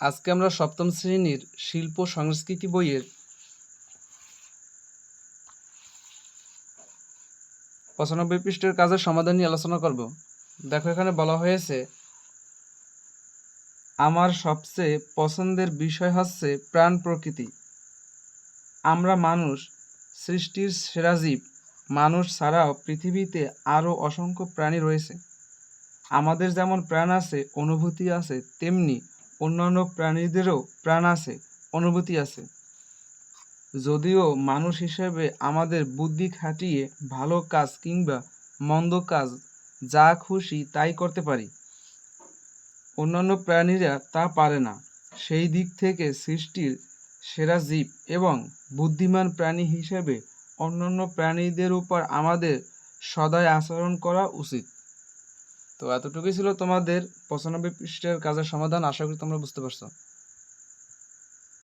আজকে আমরা সপ্তম শ্রেণির শিল্প সংস্কৃতি বইয়ের পঁচানব্বই পৃষ্ঠের কাজের সমাধান নিয়ে আলোচনা করব। দেখো, এখানে বলা হয়েছে, আমার সবচেয়ে পছন্দের বিষয় হচ্ছে প্রাণ প্রকৃতি। আমরা মানুষ, সৃষ্টির সেরা জীব। মানুষ ছাড়াও পৃথিবীতে আরও অসংখ্য প্রাণী রয়েছে। আমাদের যেমন প্রাণ আছে, অনুভূতি আছে, তেমনি অন্যান্য প্রাণীদেরও প্রাণ আছে, অনুভূতি আছে। যদিও মানুষ হিসেবে আমাদের বুদ্ধি খাটিয়ে ভালো কাজ কিংবা মন্দ কাজ যা খুশি তাই করতে পারি। অন্যান্য প্রাণীরা তা পারে না। সেই দিক থেকে সৃষ্টির সেরা জীব এবং বুদ্ধিমান প্রাণী হিসেবে অন্যান্য প্রাণীদের উপর আমাদের সদাই আচরণ করা উচিত। তো এতটুকুই ছিল তোমাদের পঁচানব্বই পৃষ্ঠের কাজের সমাধান। আশা করি তোমরা বুঝতে পারছ।